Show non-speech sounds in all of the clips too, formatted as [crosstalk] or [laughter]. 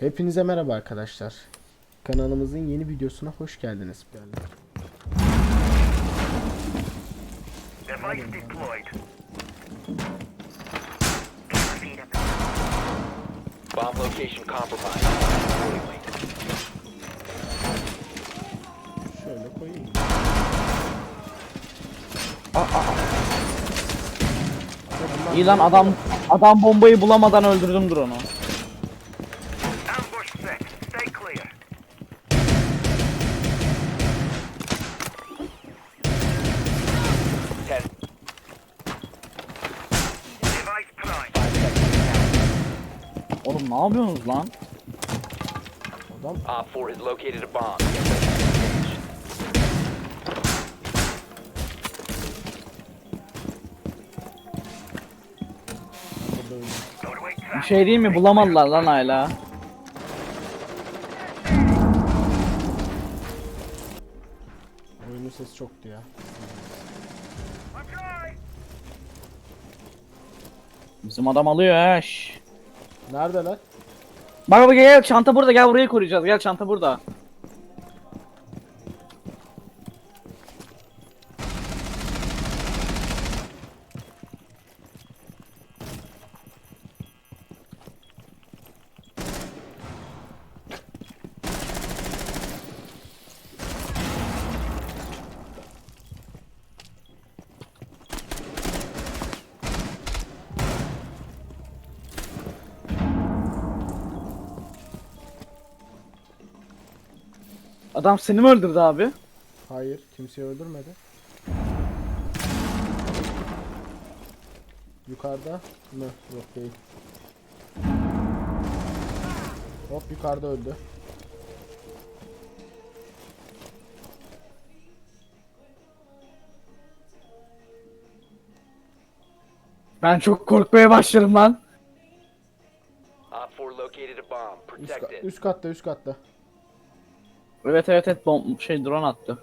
Hepinize merhaba arkadaşlar. Kanalımızın yeni videosuna hoş geldiniz. Bomb location compromised. Şöyle koyayım. İyi lan adam adam bombayı bulamadan öldürdümdür onu. Ne yapıyorsunuz lan? Adam Op 4 has located a bomb. Bir şey değil mi bulamadılar lan hala. Oyunun sesi çoktu ya. Bizim adam alıyor şş. Neredeler? Bak bak gel, çanta burada gel burayı koruyacağız gel çanta burada. Adam seni mi öldürdü abi? Hayır, kimseyi öldürmedi. Yukarıda mı? Yok değil. Hop yukarıda öldü. Ben çok korkmaya başladım lan. Op 4 located a bomb. Üst, ka- Protect it. üst katta üst katta. Evet evet evet bom şey drone attı.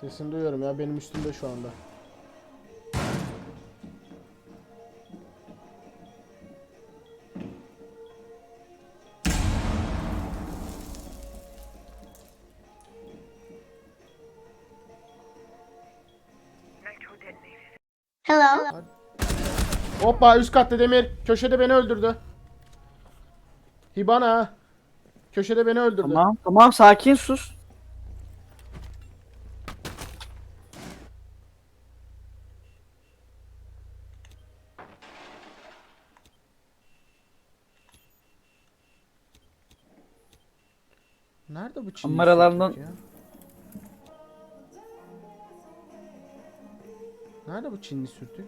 Sesini duyuyorum ya benim üstümde şu anda. Hello. Hoppa üst katta Demir. Köşede beni öldürdü. Hibana. Köşede beni öldürdü. Tamam tamam sakin sus. Nerede bu Çinli Kameralardan- ya? Nerede bu Çinli sürtük?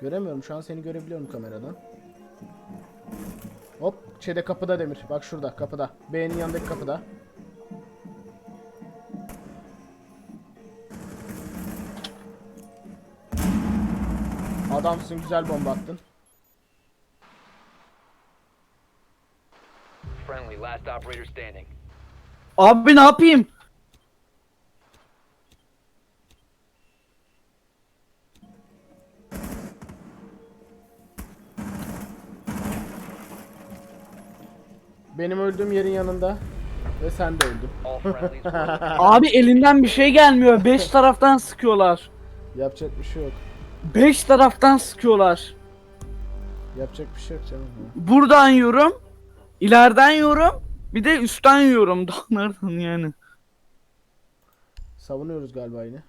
Göremiyorum şu an seni görebiliyorum kameradan. Şeyde kapıda Demir. Bak şurada kapıda. B'nin yanındaki kapıda. Adamsın güzel bomba attın. Friendly, last operator standing. Abi ne yapayım? Benim öldüğüm yerin yanında. Ve sen de öldün. [laughs] Abi elinden bir şey gelmiyor. Beş taraftan sıkıyorlar. Yapacak bir şey yok. Beş taraftan sıkıyorlar. Yapacak bir şey yok canım. ya. Buradan yiyorum. ileriden yiyorum. Bir de üstten yiyorum. [laughs] Nereden yani? Savunuyoruz galiba yine.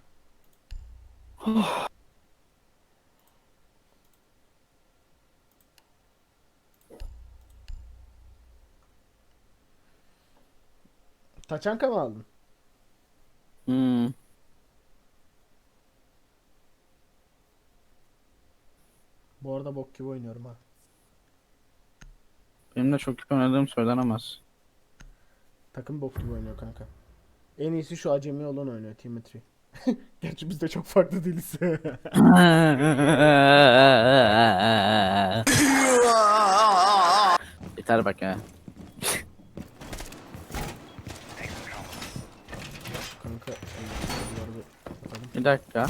Taçanka mı aldın? Hmm. Bu arada bok gibi oynuyorum ha. Benim de çok kötü oynadığım söylenemez. Takım bok gibi oynuyor kanka. En iyisi şu acemi olan oynuyor Timothy. [laughs] Gerçi biz de çok farklı değiliz. [laughs] Yeter bak ya. kanka. şunları bir kapatalım. Bir dakika.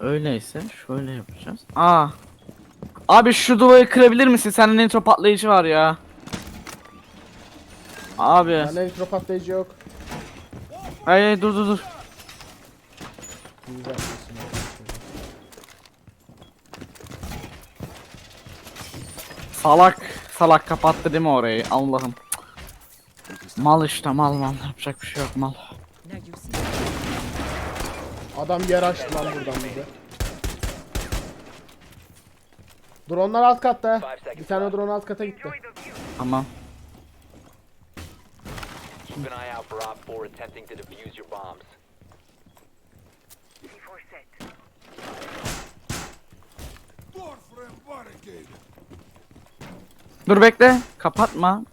Öyleyse şöyle yapacağız. Aa. Abi şu duvarı kırabilir misin? Sende nitro patlayıcı var ya. Abi. Bende elektro patlayıcı yok. Hayır, dur dur dur. Güzel. Salak. Salak kapattı değil mi orayı? Allah'ım. Mal işte mal mal. Yapacak bir şey yok mal. Adam yer açtı lan buradan bize. Dronlar alt katta. Bir tane drone alt kata gitti. Tamam. Keep an eye out for Op 4 attempting to defuse your bombs. C4 set. Dur bekle. Kapatma.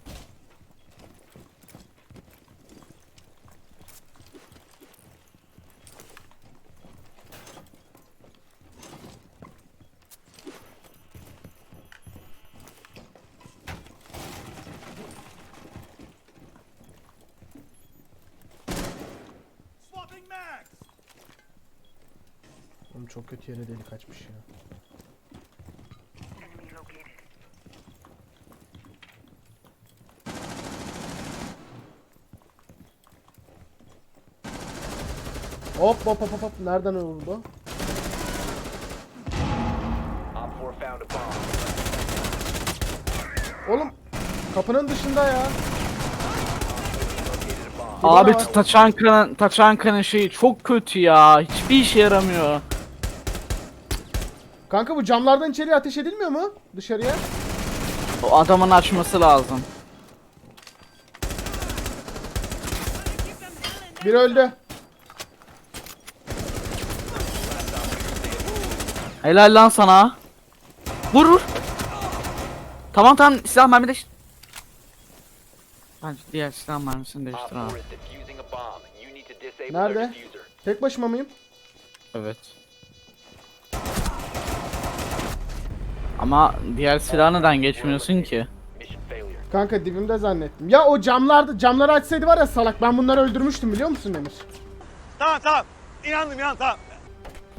Oğlum çok kötü yere delik açmış ya. Hop hop hop hop hop. Nereden vurdu? Op 4 found a bomb. Oğlum kapının dışında ya. Abi. Taçanka'nın Taçanka'nın şeyi çok kötü ya. Hiçbir işe yaramıyor. Kanka bu camlardan içeriye ateş edilmiyor mu? Dışarıya. O adamın açması lazım. Bir öldü. Helal lan sana. Vur vur. Tamam tamam silah mermi değiştir. Bence diğer silah mermisini değiştir 4 abi. Nerede? Tek başıma mıyım? Evet. Ama diğer silah neden geçmiyorsun ki? Kanka dibimde zannettim. Ya o camlarda camları açsaydı var ya salak ben bunları öldürmüştüm biliyor musun Emir? Tamam tamam. İnandım inandım tamam.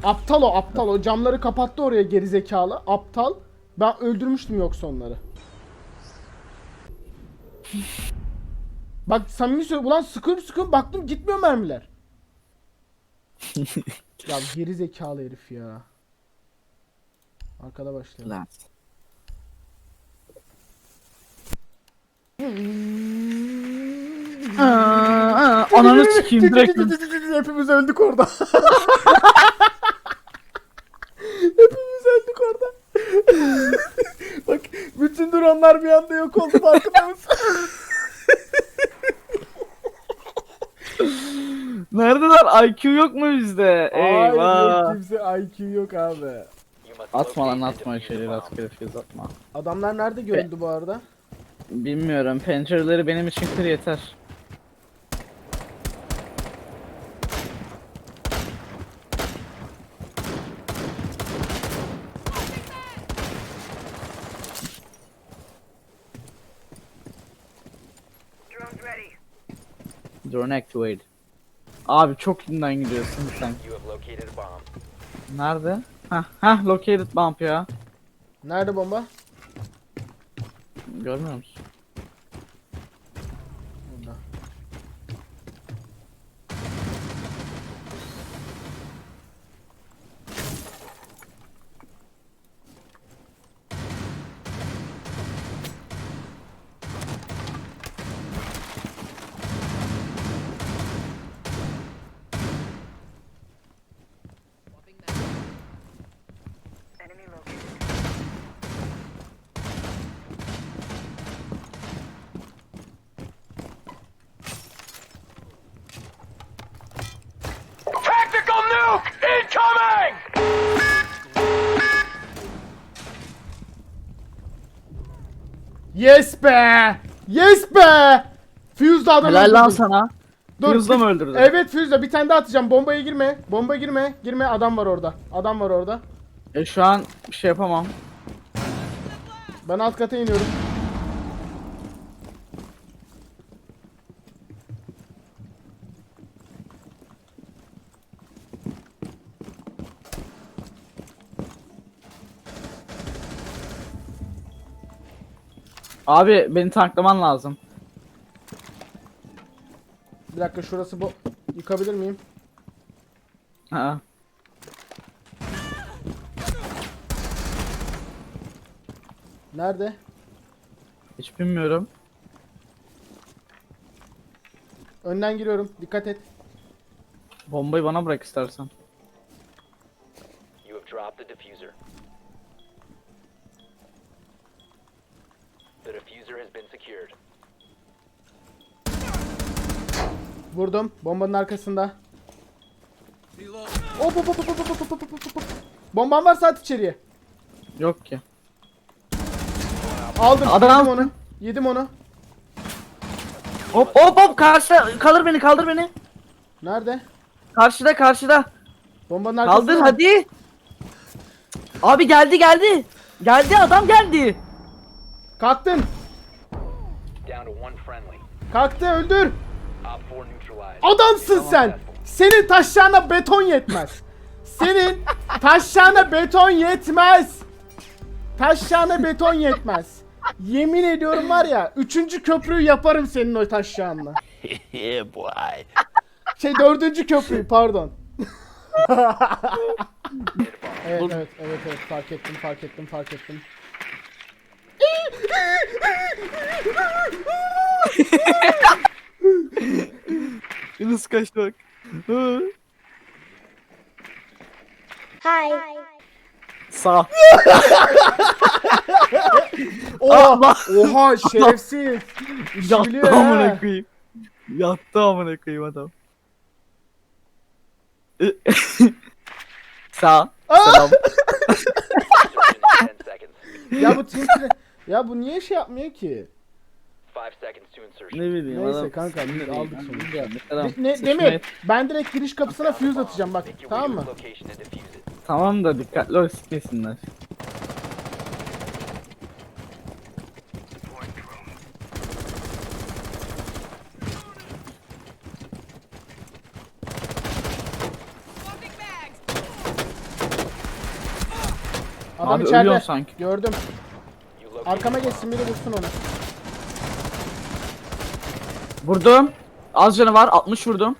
Aptal o aptal o camları kapattı oraya geri zekalı aptal. Ben öldürmüştüm yoksa onları. Bak samimi söylüyorum ulan sıkıyorum sıkıyorum baktım gitmiyor mermiler. [laughs] ya geri zekalı herif ya. Arkada başlayalım. Lan. Aa, Ananı sikeyim direkt. Hepimiz öldük orada. [laughs] Hepimiz öldük orada. Bak bütün dronlar bir anda yok oldu farkında mısın? Neredeler? IQ yok mu bizde? Hayır yok Eyvah. kimse IQ yok abi. Atma lan atma bomb. rastgele füze atma. Adamlar nerede göründü bu arada? Bilmiyorum pencereleri benim için kır yeter. Drones ready. Drone activate. Abi çok inden gidiyorsun sen. You have located a bomb. Nerede? Hah hah located bump ya. Nerede bomba? Görmüyor musun? Yes be! Yes be! Fuse'da adam Helal lan öldürdüm. sana. Dur, Fuse'da mı öldürdün? Evet Fuse'da bir tane daha atacağım. Bombaya girme. Bomba girme. Girme adam var orada. Adam var orada. E şu an bir şey yapamam. Ben alt kata iniyorum. Abi beni tanklaman lazım. Bir dakika şurası bu. Yıkabilir miyim? Ha. Nerede? Hiç bilmiyorum. Önden giriyorum. Dikkat et. Bombayı bana bırak istersen. You have dropped the diffuser. Been secured. Vurdum. Bombanın arkasında. Hop hop hop hop hop hop hop hop hop. Bomban varsa at içeriye. Yok ki. Aldım. Adam- Yedim onu. Yedim onu. Hop hop hop karşıda kaldır beni kaldır beni. Nerede? Karşıda karşıda. Bombanın arkasında. Kaldır mı? hadi. Abi geldi geldi. Geldi adam geldi. Kalktın. Kalktı öldür. Op 4 neutralized. Adamsın sen. Senin taşlarına beton yetmez. Senin taşlarına beton yetmez. Taşlarına beton yetmez. Yemin ediyorum var ya üçüncü köprüyü yaparım senin o taşlarınla. Şey dördüncü köprüyü pardon. evet evet evet evet fark ettim fark ettim fark ettim. Yunus kaçtı bak. Hi. Sağ. Oha, oha şerefsiz. Biliyor Yattı amına koyayım. Yattı amına koyayım adam. Sağ. Selam. Insertion in 10 seconds. Ya bu Tinker ya bu niye şey yapmıyor ki? 5 seconds to insertion. ne bileyim Neyse adam. kanka, biz aldık sonuçta. ne Seçmeye- Demir ben direkt giriş kapısına fuse atacağım bak Make your tamam mı? to its location and defuse it. Tamam da dikkatli ol sikmesinler. Adam Abi içeride. ölüyorsun sanki. Gördüm. You located Arkama geçsin biri vursun onu. Vurdum. Az canı var 60 vurdum.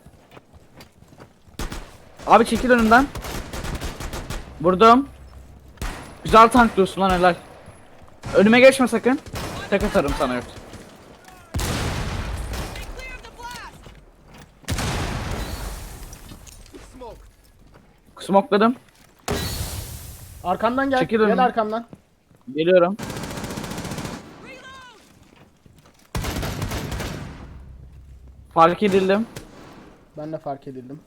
Abi çekil önümden. Vurdum. Güzel tanklıyorsun lan helal. Önüme geçme sakın. Tek atarım sana yoksa. Smokladım. Arkamdan gel. Çekil gel önüme. arkamdan. Geliyorum. Fark edildim. Ben de fark edildim.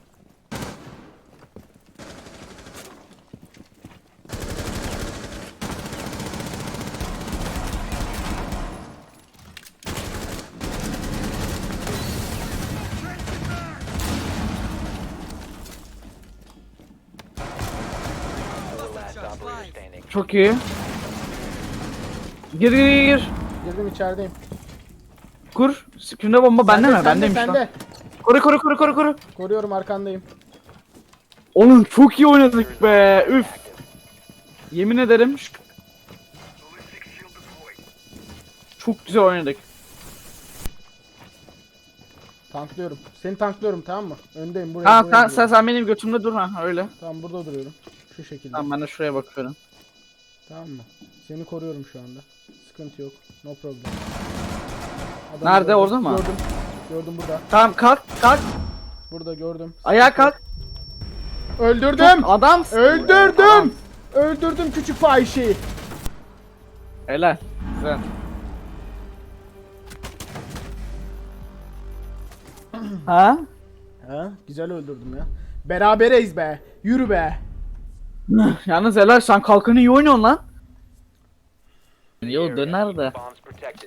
Çok iyi. Gir gir gir. Girdim içerideyim. Kur. Kimde bomba bende mi? Bendeymiş lan. Sende. Koru koru koru koru koru. Koruyorum arkandayım. Oğlum çok iyi oynadık be. Üf. Yemin ederim. şu- Çok güzel oynadık. Tanklıyorum. Seni tanklıyorum tamam mı? Öndeyim buraya. Ha buraya sen, sen, duruyorum. sen benim götümde dur ha öyle. Tamam burada duruyorum. Şu şekilde. Tamam ben de şuraya bakıyorum. Tamam mı? Seni koruyorum şu anda. Sıkıntı yok. No problem. Adamı Nerede, gördüm. orada mı? Gördüm. Gördüm burada. Tamam kalk kalk. Burada gördüm. Ayağa kalk. Öldürdüm. Adam. Öldürdüm. Öldürdüm küçük fahişeyi. Helal. Güzel. ha? Ha, güzel öldürdüm ya. Berabereyiz be. Yürü be. Yalnız helal sen kalkanı iyi oynuyorsun lan. Yo döner de.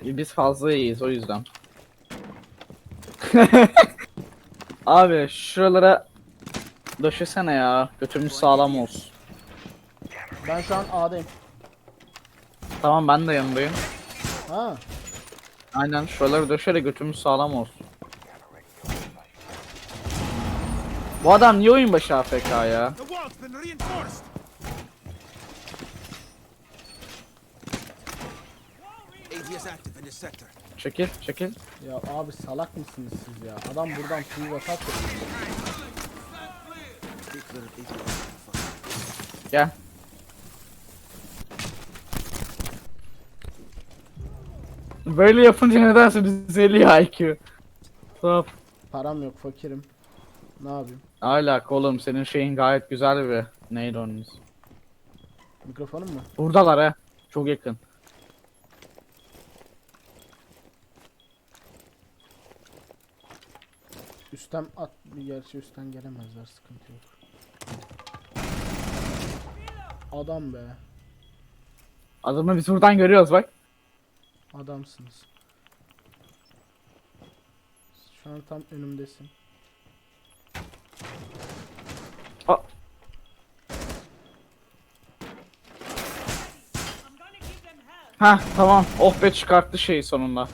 Biz fazla iyiyiz o yüzden. [laughs] Abi şuralara döşesene ya. Götümüz sağlam olsun. Ben şu an A'dayım. Tamam ben de yanındayım. Ha. Aynen şuraları döşe de götümüz sağlam olsun. Bu adam niye oyun başı AFK ya? The wall's been reinforced. Çekil çekil. Ya abi salak mısınız siz ya? Adam buradan be clear. Fuck. Gel. Böyle yapınca nedense düzeliyor IQ. Top. Param yok fakirim. Ne yapayım? Alaka oğlum senin şeyin gayet güzel bir neydi onun ismi? Mikrofonum mu? Buradalar ha. Çok yakın. Üstten at. Gerçi üstten gelemezler sıkıntı yok. Adam be. Adamı biz buradan görüyoruz bak. Adamsınız. Şu an tam önümdesin. Ha tamam. Oh be çıkarttı şeyi sonunda.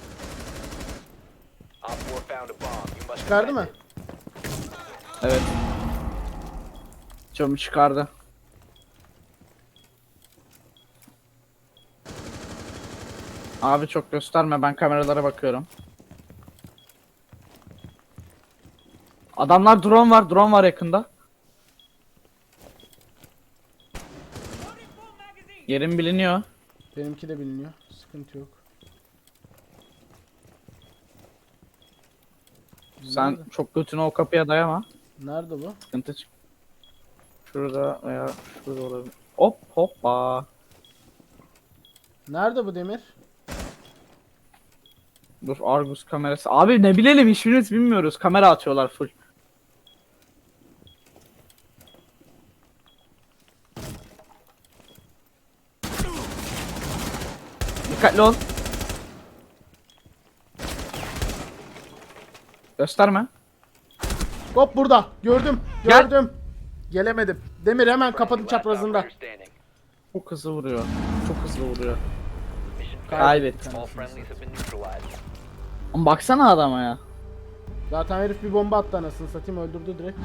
Op 4 found a mı? it. Evet. Camı çıkardı. Abi çok gösterme ben kameralara bakıyorum. Adamlar drone var, drone var yakında. Yerim biliniyor. Benimki de biliniyor. Sıkıntı yok. Sen Nerede? çok götünü o kapıya dayama. Nerede bu? Sıkıntı çık. Şurada veya şurada olabilir. Hop hoppa. Nerede bu demir? Dur Argus kamerası. Abi ne bilelim hiçbirimiz bilmiyoruz. Kamera atıyorlar full. Dikkatli ol. Gösterme. Hop burada. Gördüm. Gel. Gördüm. Gelemedim. Demir hemen Last çaprazında. Çok hızlı vuruyor. Çok hızlı vuruyor. Neutralized. Ama baksana adama ya. Zaten herif bir bomba attı anasını satayım öldürdü direkt.